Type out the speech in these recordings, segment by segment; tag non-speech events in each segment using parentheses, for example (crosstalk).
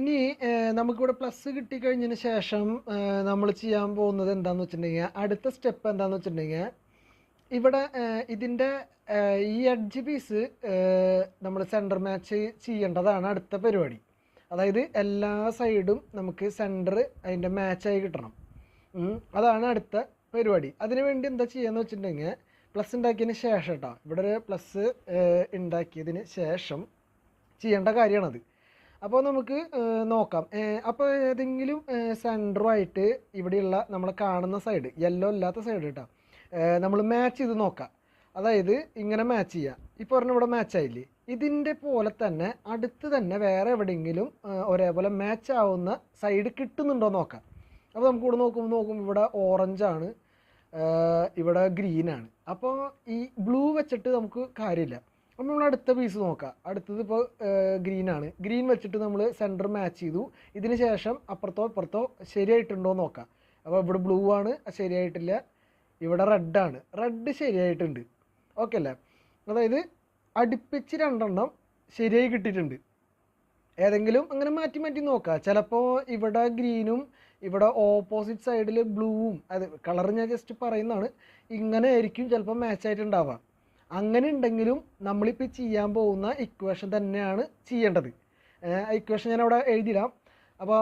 ഇനി നമുക്കിവിടെ പ്ലസ് കിട്ടിക്കഴിഞ്ഞതിന് ശേഷം നമ്മൾ ചെയ്യാൻ പോകുന്നത് എന്താണെന്ന് വെച്ചിട്ടുണ്ടെങ്കിൽ അടുത്ത സ്റ്റെപ്പ് എന്താണെന്ന് വെച്ചിട്ടുണ്ടെങ്കിൽ ഇവിടെ ഇതിന്റെ ഈ എഡ്ജ് പീസ് നമ്മൾ സെന്റർ മാച്ച് ചെയ്യേണ്ടതാണ് അടുത്ത പരിപാടി. അതായത് എല്ലാ സൈഡും നമുക്ക് സെന്റർ അതിന്റെ മാച്ചായി കിട്ടണം. അതാണ് അടുത്ത പരിപാടി. അതിന് വേണ്ടി എന്താ ചെയ്യാന്ന് വെച്ചിട്ടുണ്ടെങ്കിൽ പ്ലസ് ഉണ്ടാക്കിയതിന് ശേഷം കേട്ടോ ഇവിടെ ഒരു പ്ലസ് ഉണ്ടാക്കിയതിന് ശേഷം ചെയ്യേണ്ട കാര്യമാണത് അപ്പോൾ നമുക്ക് നോക്കാം. അപ്പോൾ ഏതെങ്കിലും സെന്ററുമായിട്ട് ഇവിടെയുള്ള നമ്മൾ കാണുന്ന സൈഡ് യെല്ലോ ഇല്ലാത്ത സൈഡ് കേട്ടോ നമ്മൾ മാച്ച് ചെയ്ത് നോക്കാം. അതായത് ഇങ്ങനെ മാച്ച് ചെയ്യാം. ഇപ്പോൾ പറഞ്ഞ ഇവിടെ മാച്ച് ആയില്ലേ? ഇതിന്റെ പോലെ തന്നെ അടുത്ത് തന്നെ വേറെ എവിടെയെങ്കിലും ഒരേപോലെ മാച്ച് ആവുന്ന സൈഡ് കിട്ടുന്നുണ്ടോ നോക്കാം. അപ്പോൾ നമുക്ക് ഇവിടെ നോക്കുമ്പോൾ നോക്കുമ്പോൾ ഇവിടെ ഓറഞ്ചാണ് ഇവിടെ ഗ്രീനാണ് അപ്പോൾ ഈ ബ്ലൂ വെച്ചിട്ട് നമുക്ക് കാര്യമില്ല. അപ്പോൾ നമ്മൾ അടുത്ത പീസ് നോക്കാം. അടുത്തത് ഇപ്പോൾ ഗ്രീനാണ് ഗ്രീൻ വെച്ചിട്ട് നമ്മൾ സെന്റർ മാച്ച് ചെയ്തു. ഇതിന് ശേഷം അപ്പുറത്തോ ഇപ്പുറത്തോ ശരിയായിട്ടുണ്ടോ നോക്കാം. അപ്പോൾ ഇവിടെ ബ്ലൂ ആണ് ശരിയായിട്ടില്ല. ഇവിടെ റെഡാണ് റെഡ് ശരിയായിട്ടുണ്ട്. ഓക്കെ അല്ലേ? അതായത് അടുപ്പിച്ച് രണ്ടെണ്ണം ശരിയായി കിട്ടിയിട്ടുണ്ട്. ഏതെങ്കിലും അങ്ങനെ മാറ്റി മാറ്റി നോക്കുക ചിലപ്പോൾ ഇവിടെ ഗ്രീനും ഇവിടെ ഓപ്പോസിറ്റ് സൈഡിൽ ബ്ലൂവും അത് കളർ ഞാൻ ജസ്റ്റ് പറയുന്നതാണ്. ഇങ്ങനെ ആയിരിക്കും ചിലപ്പോൾ മാച്ച് ആയിട്ടുണ്ടാവുക. അങ്ങനെ ഉണ്ടെങ്കിലും നമ്മളിപ്പോൾ ചെയ്യാൻ പോകുന്ന ഇക്വേഷൻ തന്നെയാണ് ചെയ്യേണ്ടത്. ഇക്വേഷൻ ഞാൻ അവിടെ എഴുതിയിടാം. അപ്പോൾ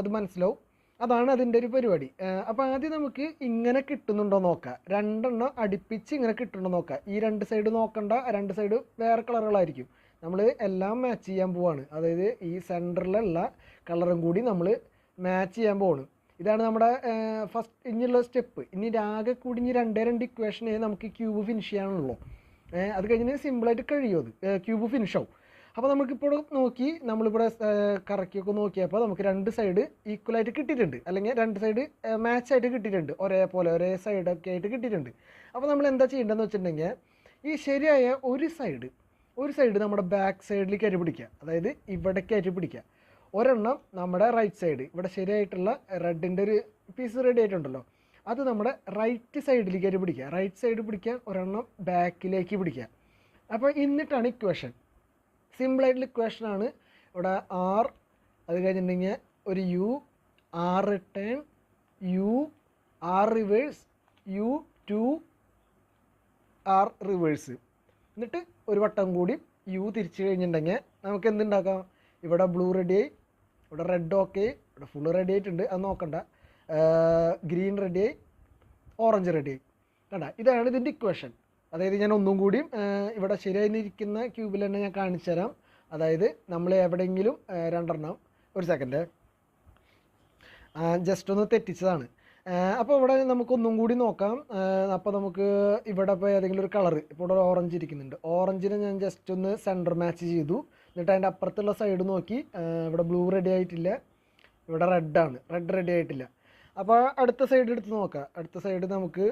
അത് മനസ്സിലാവും. അതാണ് അതിന്റെ ഒരു പരിപാടി. അപ്പോൾ ആദ്യം നമുക്ക് ഇങ്ങനെ കിട്ടുന്നുണ്ടോ നോക്കാം. രണ്ടെണ്ണം അടുപ്പിച്ച് ഇങ്ങനെ കിട്ടുന്നുണ്ടോ നോക്കാം. ഈ രണ്ട് സൈഡ് നോക്കണ്ട രണ്ട് സൈഡ് വേറെ കളറുകളായിരിക്കും നമ്മൾ എല്ലാം മാച്ച് ചെയ്യാൻ പോവാണ്. അതായത് ഈ സെന്ററിലുള്ള കളറും കൂടി നമ്മൾ മാച്ച് ചെയ്യാൻ പോവാണ്. ഇതാണ് നമ്മുടെ ഫസ്റ്റ് ഇനിയുള്ള സ്റ്റെപ്പ് ഇനി രാഗ കൂടി ഇനി രണ്ടേ രണ്ട് ഇക്വേഷനെ നമുക്ക് ക്യൂബ് ഫിനിഷ് ചെയ്യാനുള്ളൂ. അത് കഴിഞ്ഞ് സിമ്പിളായിട്ട് കഴിയും അത്. ക്യൂബ് ഫിനിഷ് ആവും. അപ്പോൾ നമുക്കിപ്പോൾ നോക്കി നമ്മളിവിടെ കറക്കിയൊക്കെ നോക്കിയപ്പോൾ നമുക്ക് രണ്ട് സൈഡ് ഈക്വലായിട്ട് കിട്ടിയിട്ടുണ്ട്. അല്ലെങ്കിൽ രണ്ട് സൈഡ് മാച്ച് ആയിട്ട് കിട്ടിയിട്ടുണ്ട്. ഒരേപോലെ ഒരേ സൈഡൊക്കെ ആയിട്ട് കിട്ടിയിട്ടുണ്ട്. അപ്പോൾ നമ്മൾ എന്താ ചെയ്യേണ്ടതെന്ന് വെച്ചിട്ടുണ്ടെങ്കിൽ ഈ ശരിയായ ഒരു സൈഡ് ഒരു സൈഡ് നമ്മുടെ ബാക്ക് സൈഡിൽ കയറ്റി പിടിക്കുക. അതായത് ഇവിടെ കയറ്റി പിടിക്കുക. ഒരെണ്ണം നമ്മുടെ റൈറ്റ് സൈഡ് ഇവിടെ ശരിയായിട്ടുള്ള റെഡിന്റെ ഒരു പീസ് റെഡി ആയിട്ടുണ്ടല്ലോ. അത് നമ്മുടെ റൈറ്റ് സൈഡിലേക്ക് പിടിക്കുക. റൈറ്റ് സൈഡ് പിടിക്കുക ഒരെണ്ണം ബാക്കിലേക്ക് പിടിക്കുക. അപ്പോൾ എന്നിട്ടാണ് ഇക്വേഷൻ സിമ്പിളായിട്ടുള്ള ഇക്വേഷനാണ് ഇവിടെ ആർ അത് കഴിഞ്ഞിട്ടുണ്ടെങ്കിൽ ഒരു U R return U R reverse U two R reverse എന്നിട്ട് ഒരു വട്ടം കൂടി യു തിരിച്ചു കഴിഞ്ഞിട്ടുണ്ടെങ്കിൽ നമുക്ക് എന്തുണ്ടാക്കാം? ഇവിടെ ബ്ലൂ റെഡി ആയി ഇവിടെ റെഡ് ഓക്കെ ഇവിടെ ഫുൾ റെഡി ആയിട്ടുണ്ട്. അത് നോക്കണ്ട. ഗ്രീൻ റെഡിയായി ഓറഞ്ച് റെഡിയായി കണ്ട ഇതാണ് ഇതിന്റെ ഇക്വേഷൻ അതായത് ഞാൻ ഒന്നും കൂടിയും ഇവിടെ ശരിയായിരിക്കുന്ന ക്യൂബിൽ തന്നെ ഞാൻ കാണിച്ചു തരാം. അതായത് നമ്മൾ എവിടെയെങ്കിലും രണ്ടെണ്ണം. ഒരു സെക്കൻഡ് ജസ്റ്റ് ഒന്ന് തെറ്റിച്ചതാണ്. അപ്പോൾ ഇവിടെ നമുക്കൊന്നും കൂടി നോക്കാം. അപ്പോൾ നമുക്ക് ഇവിടെ ഇപ്പോൾ ഏതെങ്കിലും ഒരു കളർ ഇപ്പോൾ ഇവിടെ ഓറഞ്ച് ഇരിക്കുന്നുണ്ട്. ഓറഞ്ചിനെ ഞാൻ ജസ്റ്റ് ഒന്ന് സെന്റർ മാച്ച് ചെയ്തു. എന്നിട്ട് അതിന്റെ അപ്പുറത്തുള്ള സൈഡ് നോക്കി. ഇവിടെ ബ്ലൂ റെഡി ആയിട്ടില്ല. ഇവിടെ റെഡാണ് റെഡ് റെഡി ആയിട്ടില്ല. അപ്പോൾ അടുത്ത സൈഡ് എടുത്ത് നോക്കാം. അടുത്ത സൈഡ് നമുക്ക്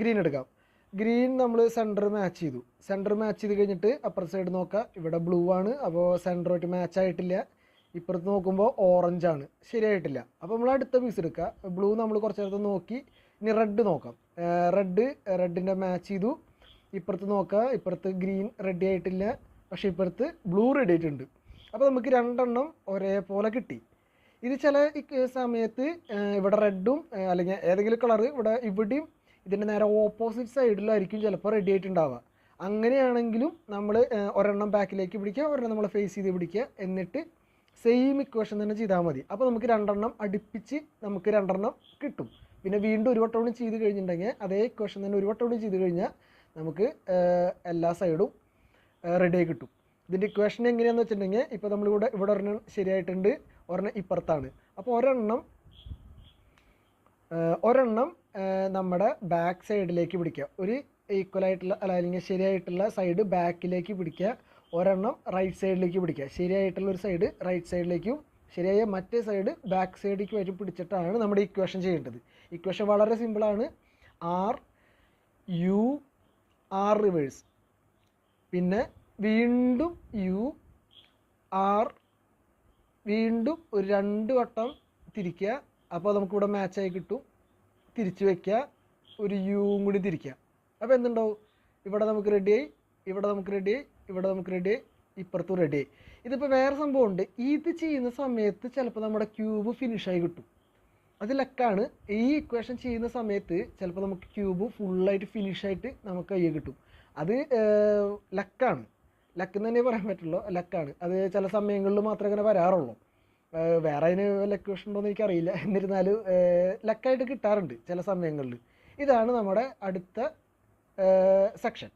ഗ്രീൻ എടുക്കാം. ഗ്രീൻ നമ്മൾ സെന്റർ മാച്ച് ചെയ്തു. സെന്റർ മാച്ച് ചെയ്ത് കഴിഞ്ഞിട്ട് അപ്പുറത്തെ സൈഡ് നോക്കാം. ഇവിടെ ബ്ലൂ ആണ്. അപ്പോൾ സെന്ററുമായിട്ട് മാച്ച് ആയിട്ടില്ല. ഇപ്പുറത്ത് നോക്കുമ്പോൾ ഓറഞ്ച് ആണ്. ശരിയായിട്ടില്ല. അപ്പോൾ നമ്മൾ അടുത്ത പീസ് എടുക്കുക ബ്ലൂ നമ്മൾ കുറച്ച് നേരത്തെ നോക്കി. ഇനി റെഡ് നോക്കാം. റെഡ് റെഡിന്റെ മാച്ച് ചെയ്തു. ഇപ്പുറത്ത് നോക്കുക ഇപ്പുറത്ത് ഗ്രീൻ റെഡി ആയിട്ടില്ല. പക്ഷേ ഇപ്പുറത്ത് ബ്ലൂ റെഡി ആയിട്ടുണ്ട്. അപ്പോൾ നമുക്ക് രണ്ടെണ്ണം ഒരേപോലെ കിട്ടി. ഇത് ചില സമയത്ത് ഇവിടെ റെഡും അല്ലെങ്കിൽ ഏതെങ്കിലും കളർ ഇവിടെ ഇവിടെയും ഇതിന്റെ നേരെ ഓപ്പോസിറ്റ് സൈഡിലായിരിക്കും ചിലപ്പോൾ റെഡി ആയിട്ടുണ്ടാവുക. അങ്ങനെയാണെങ്കിലും നമ്മൾ ഒരെണ്ണം ബാക്കിലേക്ക് പിടിക്കുക ഒരെണ്ണം നമ്മൾ ഫേസ് ചെയ്ത് പിടിക്കുക. എന്നിട്ട് സെയിം ഇക്വേഷൻ തന്നെ ചെയ്താൽ മതി. അപ്പോൾ നമുക്ക് രണ്ടെണ്ണം അടുപ്പിച്ച് നമുക്ക് രണ്ടെണ്ണം കിട്ടും. പിന്നെ വീണ്ടും ഒരു വട്ടം ചെയ്ത് കഴിഞ്ഞിട്ടുണ്ടെങ്കിൽ അതേ ഇക്വേഷൻ തന്നെ ഒരു വട്ടം ചെയ്ത് കഴിഞ്ഞാൽ നമുക്ക് എല്ലാ സൈഡും റെഡിയായി കിട്ടും. ഇതിന്റെ ഇക്വേഷൻ എങ്ങനെയാണെന്ന് വെച്ചിട്ടുണ്ടെങ്കിൽ ഇപ്പോൾ നമ്മളിവിടെ ഇവിടെ ഒരെണ്ണം ശരിയായിട്ടുണ്ട്. ഒരെണ്ണം ഇപ്പുറത്താണ്. അപ്പോൾ ഒരെണ്ണം ഒരെണ്ണം നമ്മുടെ ബാക്ക് സൈഡിലേക്ക് പിടിക്കുക. ഒരു ഈക്വൽ ആയിട്ടുള്ള അല്ല അല്ലെങ്കിൽ ശരിയായിട്ടുള്ള സൈഡ് ബാക്കിലേക്ക് പിടിക്കുക. ഒരെണ്ണം റൈറ്റ് സൈഡിലേക്ക് പിടിക്കുക. ശരിയായിട്ടുള്ള ഒരു സൈഡ് റൈറ്റ് സൈഡിലേക്കും ശരിയായ മറ്റേ സൈഡ് ബാക്ക് സൈഡിലേക്ക് വരും പിടിച്ചിട്ടാണ് നമ്മുടെ ഇക്വേഷൻ ചെയ്യേണ്ടത്. ഇക്വേഷൻ വളരെ സിമ്പിളാണ് ആർ യു ആർ റിവേഴ്സ് പിന്നെ വീണ്ടും യു ആർ വീണ്ടും ഒരു രണ്ട് വട്ടം തിരിക്കുക. അപ്പോൾ നമുക്കിവിടെ മാച്ചായി കിട്ടും. തിരിച്ച് വയ്ക്കുക ഒരു യുവും കൂടി തിരിക്കുക. അപ്പോൾ എന്തുണ്ടാവും? ഇവിടെ നമുക്ക് റെഡിയായി ഇവിടെ നമുക്ക് റെഡിയായി ഇവിടെ നമുക്ക് റെഡിയായി ഇപ്പുറത്തും റെഡിയായി ഇതിപ്പോൾ വേറെ സംഭവമുണ്ട്. ഇത് ചെയ്യുന്ന സമയത്ത് ചിലപ്പോൾ നമ്മുടെ ക്യൂബ് ഫിനിഷായി കിട്ടും. അത് ലക്കാണ് ഈ ഇക്വേഷൻ ചെയ്യുന്ന സമയത്ത് ചിലപ്പോൾ നമുക്ക് ക്യൂബ് ഫുള്ളായിട്ട് ഫിനിഷായിട്ട് നമുക്ക് കയ്യിൽ കിട്ടും. അത് ലക്കാണ് ലക്ക് എന്ന് തന്നെ പറയാൻ പറ്റുള്ളൂ. ലക്കാണ് അത് ചില സമയങ്ങളിൽ മാത്രമേ അങ്ങനെ വരാറുള്ളൂ. വേറെ അതിന് ലക്ക് എന്ന് എനിക്കറിയില്ല. (laughs) എന്നിരുന്നാലും ലക്കായിട്ട് കിട്ടാറുണ്ട് ചില സമയങ്ങളിൽ. ഇതാണ് നമ്മുടെ അടുത്ത സെക്ഷൻ